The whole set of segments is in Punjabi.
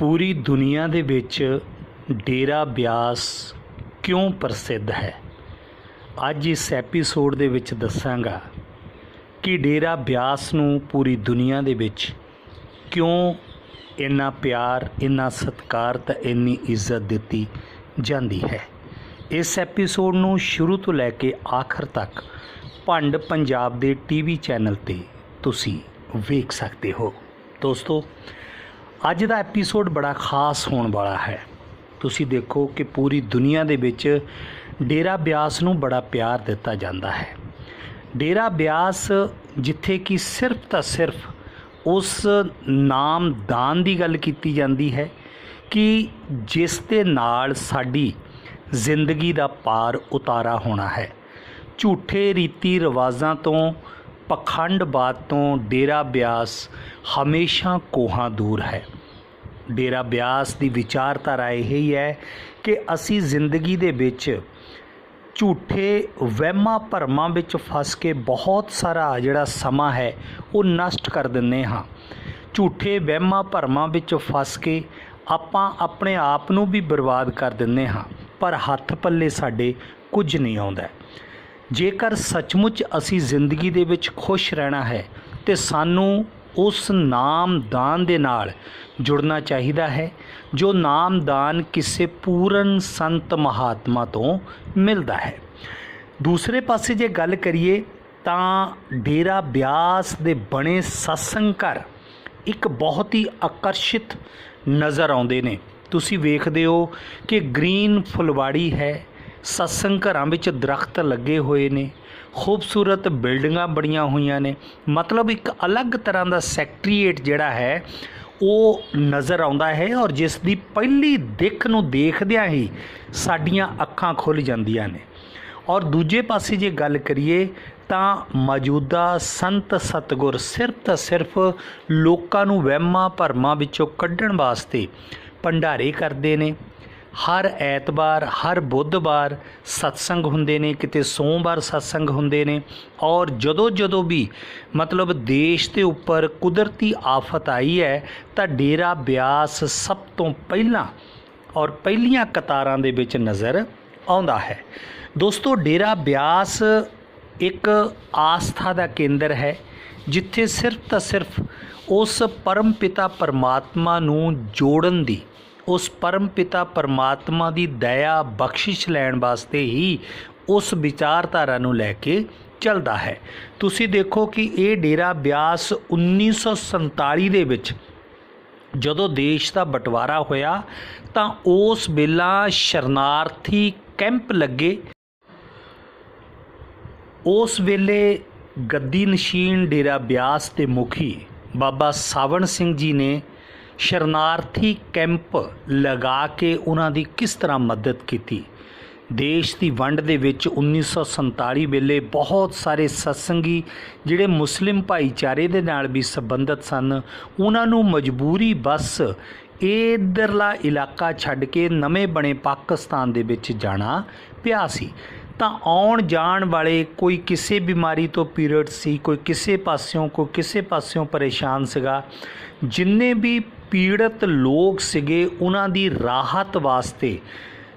ਪੂਰੀ ਦੁਨੀਆ ਦੇ ਵਿੱਚ ਡੇਰਾ ਬਿਆਸ ਕਿਉਂ ਪ੍ਰਸਿੱਧ ਹੈ? ਅੱਜ ਇਸ ਐਪੀਸੋਡ ਦੇ ਵਿੱਚ ਦੱਸਾਂਗਾ ਕਿ ਡੇਰਾ ਬਿਆਸ ਨੂੰ ਪੂਰੀ ਦੁਨੀਆ ਦੇ ਵਿੱਚ ਕਿਉਂ ਇੰਨਾ ਪਿਆਰ, ਇੰਨਾ ਸਤਿਕਾਰ ਤੇ ਇੰਨੀ ਇੱਜ਼ਤ ਦਿੱਤੀ ਜਾਂਦੀ ਹੈ। ਇਸ ਐਪੀਸੋਡ ਨੂੰ ਸ਼ੁਰੂ ਤੋਂ ਲੈ ਕੇ ਆਖਰ ਤੱਕ ਭੰਡ ਪੰਜਾਬ ਦੇ ਟੀਵੀ ਚੈਨਲ ਤੇ ਤੁਸੀਂ ਵੇਖ ਸਕਦੇ ਹੋ। ਦੋਸਤੋ ਅੱਜ ਦਾ ਐਪੀਸੋਡ ਬੜਾ ਖਾਸ ਹੋਣ ਵਾਲਾ ਹੈ। ਤੁਸੀਂ ਦੇਖੋ ਕਿ ਪੂਰੀ ਦੁਨੀਆ ਦੇ ਵਿੱਚ ਡੇਰਾ ਬਿਆਸ ਨੂੰ ਬੜਾ ਪਿਆਰ ਦਿੱਤਾ ਜਾਂਦਾ ਹੈ। ਡੇਰਾ ਬਿਆਸ ਜਿੱਥੇ ਕਿ ਸਿਰਫ ਤਾਂ ਸਿਰਫ ਉਸ ਨਾਮ ਦਾਨ ਦੀ ਗੱਲ ਕੀਤੀ ਜਾਂਦੀ ਹੈ ਕਿ ਜਿਸ ਦੇ ਨਾਲ ਸਾਡੀ ਜ਼ਿੰਦਗੀ ਦਾ ਪਾਰ ਉਤਾਰਾ ਹੋਣਾ ਹੈ। ਝੂਠੇ ਰੀਤੀ ਰਿਵਾਜ਼ਾਂ ਤੋਂ ਪਖੰਡਬਾਦ ਤੋਂ ਡੇਰਾ ਬਿਆਸ ਹਮੇਸ਼ਾ ਕੋਹਾਂ ਦੂਰ ਹੈ। ਡੇਰਾ ਬਿਆਸ ਦੀ ਵਿਚਾਰਧਾਰਾ ਇਹ ਹੀ ਹੈ ਕਿ ਅਸੀਂ ਜ਼ਿੰਦਗੀ ਦੇ ਵਿੱਚ ਝੂਠੇ ਵਹਿਮਾਂ ਭਰਮਾਂ ਵਿੱਚ ਫਸ ਕੇ ਬਹੁਤ ਸਾਰਾ ਜਿਹੜਾ ਸਮਾਂ ਹੈ, ਉਹ ਨਸ਼ਟ ਕਰ ਦਿੰਦੇ ਹਾਂ। ਝੂਠੇ ਵਹਿਮਾਂ ਭਰਮਾਂ ਵਿੱਚ ਫਸ ਕੇ ਆਪਾਂ ਆਪਣੇ ਆਪ ਨੂੰ ਵੀ ਬਰਬਾਦ ਕਰ ਦਿੰਦੇ ਹਾਂ, ਪਰ ਹੱਥ ਪੱਲੇ ਸਾਡੇ ਕੁਝ ਨਹੀਂ ਆਉਂਦਾ। ਜੇਕਰ ਸੱਚਮੁੱਚ ਅਸੀਂ ਜ਼ਿੰਦਗੀ ਦੇ ਵਿੱਚ ਖੁਸ਼ ਰਹਿਣਾ ਹੈ ਤੇ ਸਾਨੂੰ ਉਸ ਨਾਮਦਾਨ ਦੇ ਨਾਲ ਜੁੜਨਾ ਚਾਹੀਦਾ ਹੈ, ਜੋ ਨਾਮਦਾਨ ਕਿਸੇ ਪੂਰਨ ਸੰਤ ਮਹਾਤਮਾ ਤੋਂ ਮਿਲਦਾ ਹੈ। ਦੂਸਰੇ ਪਾਸੇ ਜੇ ਗੱਲ ਕਰੀਏ ਤਾਂ ਡੇਰਾ ਬਿਆਸ ਦੇ ਬਣੇ ਸਤਸੰਗ ਘਰ ਇੱਕ ਬਹੁਤ ਹੀ ਆਕਰਸ਼ਿਤ ਨਜ਼ਰ ਆਉਂਦੇ ਨੇ। ਤੁਸੀਂ ਵੇਖਦੇ ਹੋ ਕਿ ਗ੍ਰੀਨ ਫੁਲਵਾੜੀ ਹੈ ਸਤਸੰਗ ਘਰਾਂ ਵਿੱਚ ਦਰਖਤ ਲੱਗੇ ਹੋਏ ਨੇ, ਖੂਬਸੂਰਤ ਬਿਲਡਿੰਗਾਂ ਬਣੀਆਂ ਹੋਈਆਂ ਨੇ। ਮਤਲਬ ਇੱਕ ਅਲੱਗ ਤਰ੍ਹਾਂ ਦਾ ਸੈਕਟਰੀਏਟ ਜਿਹੜਾ ਹੈ, ਉਹ ਨਜ਼ਰ ਆਉਂਦਾ ਹੈ ਔਰ ਜਿਸ ਦੀ ਪਹਿਲੀ ਦਿੱਖ ਨੂੰ ਦੇਖਦਿਆਂ ਹੀ ਸਾਡੀਆਂ ਅੱਖਾਂ ਖੁੱਲ ਜਾਂਦੀਆਂ ਨੇ। ਔਰ ਦੂਜੇ ਪਾਸੇ ਜੇ ਗੱਲ ਕਰੀਏ ਤਾਂ ਮੌਜੂਦਾ ਸੰਤ ਸਤਗੁਰ ਸਿਰਫ ਤਾਂ ਸਿਰਫ ਲੋਕਾਂ ਨੂੰ ਵਹਿਮਾਂ ਭਰਮਾਂ ਵਿੱਚੋਂ ਕੱਢਣ ਵਾਸਤੇ ਭੰਡਾਰੇ ਕਰਦੇ ਨੇ। ਹਰ ਐਤਵਾਰ, ਹਰ ਬੁੱਧਵਾਰ ਸਤਸੰਗ ਹੁੰਦੇ ਨੇ, ਕਿਤੇ ਸੋਮਵਾਰ ਸਤਸੰਗ ਹੁੰਦੇ ਨੇ ਔਰ ਜਦੋਂ ਜਦੋਂ ਵੀ ਮਤਲਬ ਦੇਸ਼ ਦੇ ਉੱਪਰ ਕੁਦਰਤੀ ਆਫਤ ਆਈ ਹੈ ਤਾਂ ਡੇਰਾ ਬਿਆਸ ਸਭ ਤੋਂ ਪਹਿਲਾਂ ਔਰ ਪਹਿਲੀਆਂ ਕਤਾਰਾਂ ਦੇ ਵਿੱਚ ਨਜ਼ਰ ਆਉਂਦਾ ਹੈ। ਦੋਸਤੋ, ਡੇਰਾ ਬਿਆਸ ਇੱਕ ਆਸਥਾ ਦਾ ਕੇਂਦਰ ਹੈ, ਜਿੱਥੇ ਸਿਰਫ ਤਾਂ ਸਿਰਫ ਉਸ ਪਰਮ ਪਿਤਾ ਪਰਮਾਤਮਾ ਨੂੰ ਜੋੜਨ ਦੀ ਉਸ ਪਰਮ ਪਿਤਾ ਪਰਮਾਤਮਾ ਦੀ ਦਇਆ ਬਖਸ਼ਿਸ਼ ਲੈਣ ਵਾਸਤੇ ਹੀ ਉਸ ਵਿਚਾਰਧਾਰਾ ਨੂੰ ਲੈ ਕੇ ਚੱਲਦਾ ਹੈ। ਤੁਸੀਂ ਦੇਖੋ ਕਿ ਇਹ ਡੇਰਾ ਬਿਆਸ 1947 ਦੇ ਵਿੱਚ ਜਦੋਂ ਦੇਸ਼ ਦਾ ਬਟਵਾਰਾ ਹੋਇਆ ਤਾਂ ਉਸ ਵੇਲਾ ਸ਼ਰਨਾਰਥੀ ਕੈਂਪ ਲੱਗੇ। ਉਸ ਵੇਲੇ ਗੱਦੀ ਨਸ਼ੀਨ ਡੇਰਾ ਬਿਆਸ ਦੇ ਮੁਖੀ ਬਾਬਾ ਸਾਵਣ ਸਿੰਘ ਜੀ ਨੇ ਸ਼ਰਨਾਰਥੀ ਕੈਂਪ ਲਗਾ ਕੇ ਉਹਨਾਂ ਦੀ ਕਿਸ ਤਰ੍ਹਾਂ ਮਦਦ ਕੀਤੀ? ਦੇਸ਼ ਦੀ ਵੰਡ ਦੇ ਵਿੱਚ 1947 ਵੇਲੇ ਬਹੁਤ ਸਾਰੇ ਸਤਸੰਗੀ ਜਿਹੜੇ ਮੁਸਲਿਮ ਭਾਈਚਾਰੇ ਦੇ ਨਾਲ ਵੀ ਸੰਬੰਧਿਤ ਸਨ, ਉਹਨਾਂ ਨੂੰ ਮਜਬੂਰੀ ਬਸ ਇਧਰਲਾ ਇਲਾਕਾ ਛੱਡ ਕੇ ਨਵੇਂ ਬਣੇ ਪਾਕਿਸਤਾਨ ਦੇ ਵਿੱਚ ਜਾਣਾ ਪਿਆ ਸੀ। ਤਾਂ ਆਉਣ ਜਾਣ ਵਾਲੇ ਕੋਈ ਕਿਸੇ ਬਿਮਾਰੀ ਤੋਂ ਪੀਰੀਅਡ ਸੀ, ਕੋਈ ਕਿਸੇ ਪਾਸਿਓਂ, ਕੋਈ ਕਿਸੇ ਪਾਸਿਓਂ ਪਰੇਸ਼ਾਨ ਸੀਗਾ, ਜਿੰਨੇ ਵੀ ਪੀੜਤ ਲੋਕ ਸੀਗੇ ਉਹਨਾਂ ਦੀ ਰਾਹਤ ਵਾਸਤੇ।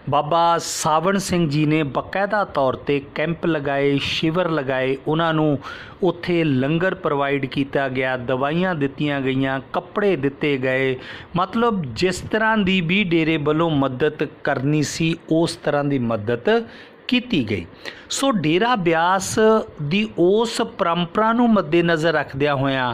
ਬਾਬਾ ਸਾਵਣ ਸਿੰਘ ਜੀ ਨੇ ਬਕਾਇਦਾ ਤੌਰ ਤੇ ਕੈਂਪ ਲਗਾਏ, ਸ਼ਿਵਰ ਲਗਾਏ। ਉਹਨਾਂ ਨੂੰ ਉੱਥੇ ਲੰਗਰ ਪ੍ਰੋਵਾਈਡ ਕੀਤਾ ਗਿਆ, ਦਵਾਈਆਂ ਦਿੱਤੀਆਂ ਗਈਆਂ, ਕੱਪੜੇ ਦਿੱਤੇ ਗਏ। ਮਤਲਬ ਜਿਸ ਤਰ੍ਹਾਂ ਦੀ ਵੀ ਡੇਰੇ ਵੱਲੋਂ ਮਦਦ ਕਰਨੀ ਸੀ, ਉਸ ਤਰ੍ਹਾਂ ਦੀ ਮਦਦ ਕੀਤੀ ਗਈ। ਸੋ ਡੇਰਾ ਬਿਆਸ ਦੀ ਉਸ ਪਰੰਪਰਾ ਨੂੰ ਮੱਦੇਨਜ਼ਰ ਰੱਖਦਿਆਂ ਹੋਇਆਂ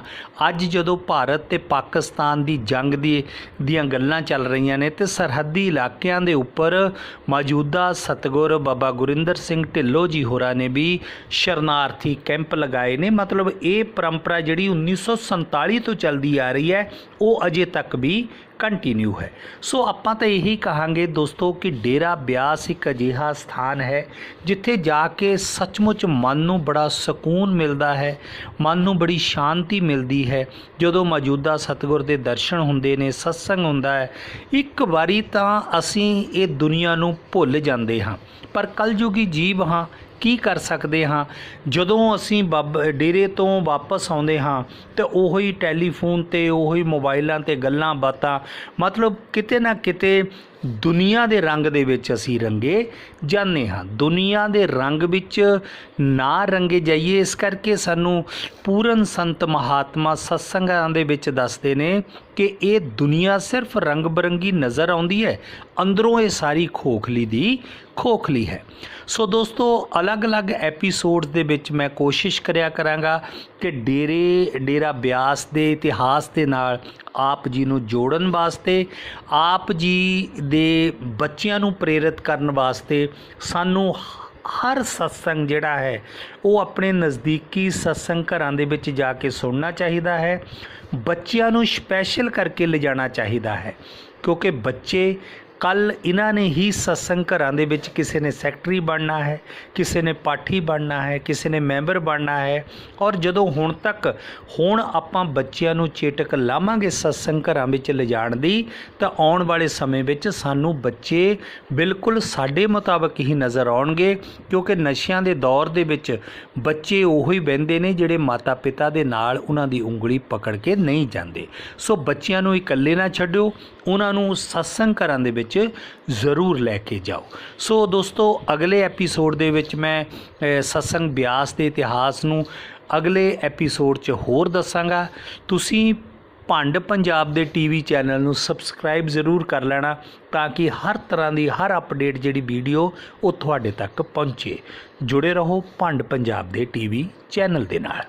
ਅੱਜ ਜਦੋਂ ਭਾਰਤ ਤੇ ਪਾਕਿਸਤਾਨ ਦੀ ਜੰਗ ਦੀ, ਦੀਆਂ ਗੱਲਾਂ ਚੱਲ ਰਹੀਆਂ ਨੇ ਤੇ ਸਰਹੱਦੀ ਇਲਾਕਿਆਂ ਦੇ ਉੱਪਰ ਮੌਜੂਦਾ ਸਤਗੁਰ ਬਾਬਾ ਗੁਰਿੰਦਰ ਸਿੰਘ ਢਿੱਲੋਂ ਜੀ ਹੋਰਾਂ ਨੇ ਵੀ ਸ਼ਰਨਾਰਥੀ ਕੈਂਪ ਲਗਾਏ ਨੇ। ਮਤਲਬ ਇਹ ਪਰੰਪਰਾ ਜਿਹੜੀ 1947 ਤੋਂ ਚੱਲਦੀ ਆ ਰਹੀ ਹੈ, ਉਹ ਅਜੇ ਤੱਕ ਵੀ ਕੰਟੀਨਿਊ ਹੈ। ਸੋ ਆਪਾਂ ਤਾਂ ਇਹੀ ਕਹਾਂਗੇ ਦੋਸਤੋ ਕਿ ਡੇਰਾ ਬਿਆਸ ਇੱਕ ਅਜਿਹਾ ਸਥਾਨ ਹੈ, ਜਿੱਥੇ ਜਾ ਕੇ ਸੱਚਮੁੱਚ ਮਨ ਨੂੰ ਬੜਾ ਸਕੂਨ ਮਿਲਦਾ ਹੈ, ਮਨ ਨੂੰ ਬੜੀ ਸ਼ਾਂਤੀ ਮਿਲਦੀ ਹੈ। ਜਦੋਂ ਮੌਜੂਦਾ ਸਤਿਗੁਰ ਦੇ ਦਰਸ਼ਨ ਹੁੰਦੇ ਨੇ, ਸਤਸੰਗ ਹੁੰਦਾ ਹੈ, ਇੱਕ ਵਾਰੀ ਤਾਂ ਅਸੀਂ ਇਹ ਦੁਨੀਆ ਨੂੰ ਭੁੱਲ ਜਾਂਦੇ ਹਾਂ। ਪਰ ਕਲਯੁਗੀ ਜੀਵ ਹਾਂ ਕੀ ਕਰ ਸਕਦੇ ਹਾਂ? ਜਦੋਂ ਅਸੀਂ ਬਾਬ, ਡੇਰੇ ਤੋਂ ਵਾਪਸ ਆਉਂਦੇ ਹਾਂ, ਤੇ ਉਹੀ ਟੈਲੀਫੋਨ ਤੇ, ਉਹੀ ਮੋਬਾਈਲਾਂ ਤੇ ਗੱਲਾਂ ਬਾਤਾਂ, ਮਤਲਬ ਕਿਤੇ ਨਾ ਕਿਤੇ ਦੁਨੀਆ ਦੇ ਰੰਗ ਦੇ ਵਿੱਚ ਅਸੀਂ ਰੰਗੇ ਜਾਂਦੇ ਹਾਂ। ਦੁਨੀਆ ਦੇ ਰੰਗ ਵਿੱਚ ਨਾ ਰੰਗੇ ਜਾਈਏ, ਇਸ ਕਰਕੇ ਸਾਨੂੰ ਪੂਰਨ ਸੰਤ ਮਹਾਤਮਾ ਸਤਸੰਗਾਂ ਦੇ ਵਿੱਚ ਦੱਸਦੇ ਨੇ ਕਿ ਇਹ ਦੁਨੀਆ ਸਿਰਫ ਰੰਗ ਬਰੰਗੀ ਨਜ਼ਰ ਆਉਂਦੀ ਹੈ, ਅੰਦਰੋਂ ਇਹ ਸਾਰੀ ਖੋਖਲੀ ਦੀ ਖੋਖਲੀ ਹੈ। ਸੋ ਦੋਸਤੋ, ਅਲੱਗ-ਅਲੱਗ ਐਪੀਸੋਡਸ ਦੇ ਵਿੱਚ ਮੈਂ ਕੋਸ਼ਿਸ਼ ਕਰਿਆ ਕਰਾਂਗਾ ਕਿ ਡੇਰੇ, ਡੇਰਾ ਬਿਆਸ ਦੇ ਇਤਿਹਾਸ ਦੇ ਨਾਲ ਆਪ ਜੀ ਨੂੰ ਜੋੜਨ ਵਾਸਤੇ, ਆਪ ਜੀ ਦੇ ਬੱਚਿਆਂ ਨੂੰ ਪ੍ਰੇਰਿਤ ਕਰਨ ਵਾਸਤੇ ਸਾਨੂੰ ਹਰ ਸਤਸੰਗ ਜਿਹੜਾ ਹੈ, ਉਹ ਆਪਣੇ ਨਜ਼ਦੀਕੀ ਸਤਸੰਗ ਘਰਾਂ ਦੇ ਵਿੱਚ ਜਾ ਕੇ ਸੁਣਨਾ ਚਾਹੀਦਾ ਹੈ, ਬੱਚਿਆਂ ਨੂੰ ਸਪੈਸ਼ਲ ਕਰਕੇ ਲਿਜਾਣਾ ਚਾਹੀਦਾ ਹੈ। ਕਿਉਂਕਿ ਬੱਚੇ ਕੱਲ ਇਹਨਾਂ ਨੇ ਹੀ ਸਤਸੰਗ ਘਰਾਂ ਦੇ ਵਿੱਚ ਕਿਸੇ ਨੇ ਸੈਕਟਰੀ ਬਣਨਾ ਹੈ, ਕਿਸੇ ਨੇ ਪਾਠੀ ਬਣਨਾ ਹੈ, ਕਿਸੇ ਨੇ ਮੈਂਬਰ ਬਣਨਾ ਹੈ ਔਰ ਜਦੋਂ ਹੁਣ ਤੱਕ ਹੁਣ ਆਪਾਂ ਬੱਚਿਆਂ ਨੂੰ ਚੇਟਕ ਲਾਵਾਂਗੇ ਸਤਸੰਗ ਘਰਾਂ ਵਿੱਚ ਲਿਜਾਣ ਦੀ, ਤਾਂ ਆਉਣ ਵਾਲੇ ਸਮੇਂ ਵਿੱਚ ਸਾਨੂੰ ਬੱਚੇ ਬਿਲਕੁਲ ਸਾਡੇ ਮੁਤਾਬਕ ਹੀ ਨਜ਼ਰ ਆਉਣਗੇ, ਕਿਉਂਕਿ ਨਸ਼ਿਆਂ ਦੇ ਦੌਰ ਦੇ ਵਿੱਚ ਬੱਚੇ ਉਹੀ ਬਹਿੰਦੇ ਨੇ ਜਿਹੜੇ ਮਾਤਾ ਪਿਤਾ ਦੇ ਨਾਲ ਉਹਨਾਂ ਦੀ ਉਂਗਲੀ ਪਕੜ ਕੇ ਨਹੀਂ ਜਾਂਦੇ। ਸੋ ਬੱਚਿਆਂ ਨੂੰ ਇਕੱਲੇ ਨਾ ਛੱਡਿਓ, ਉਹਨਾਂ ਨੂੰ ਸਤਸੰਗ ਘਰਾਂ ਦੇ ਵਿੱਚ ਜ਼ਰੂਰ ਲੈ ਕੇ ਜਾਓ। ਸੋ ਦੋਸਤੋ, ਅਗਲੇ ਐਪੀਸੋਡ ਦੇ ਵਿੱਚ ਮੈਂ ਸਤਸੰਗ ਬਿਆਸ ਦੇ ਇਤਿਹਾਸ ਨੂੰ ਅਗਲੇ ਐਪੀਸੋਡ 'ਚ ਹੋਰ ਦੱਸਾਂਗਾ। ਤੁਸੀਂ ਭੰਡ ਪੰਜਾਬ ਦੇ ਟੀਵੀ ਚੈਨਲ ਨੂੰ ਸਬਸਕ੍ਰਾਈਬ ਜ਼ਰੂਰ ਕਰ ਲੈਣਾ ਤਾਂ ਕਿ ਹਰ ਤਰ੍ਹਾਂ ਦੀ, ਹਰ ਅਪਡੇਟ ਜਿਹੜੀ ਵੀਡੀਓ ਉਹ ਤੁਹਾਡੇ ਤੱਕ ਪਹੁੰਚੇ। ਜੁੜੇ ਰਹੋ ਭੰਡ ਪੰਜਾਬ ਦੇ ਟੀਵੀ ਚੈਨਲ ਦੇ ਨਾਲ।